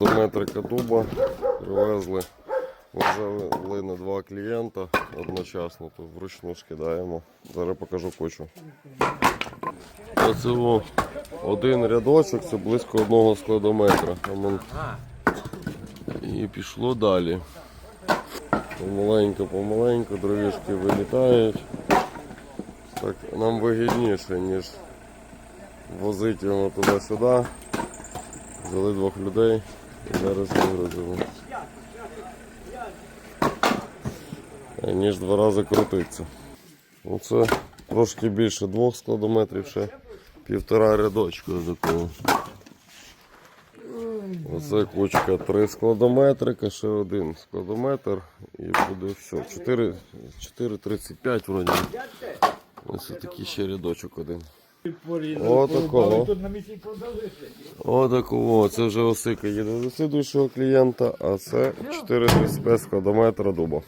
До метрика дуба привезли. Возили на два клієнта одночасно, то вручну скидаємо. Зараз покажу кучу. Оце один рядочок, це близько одного складометра. І пішло далі. Помаленько, помаленько, дровішки вилітають. Так нам вигідніше, ніж возити його туди-сюди. Взяли двох людей зараз вигрузимо. Е, Ніж два рази крутиться. Оце трошки більше двох складометрів, ще півтора рядочка такого. Оце кучка три складометрика, ще один складометр і буде все. 4,35 вроді. Ось такий ще рядочок один. О, такого. О, такого. Це вже осика їде до слідуючого клієнта, а це 4,35 складометра дуба.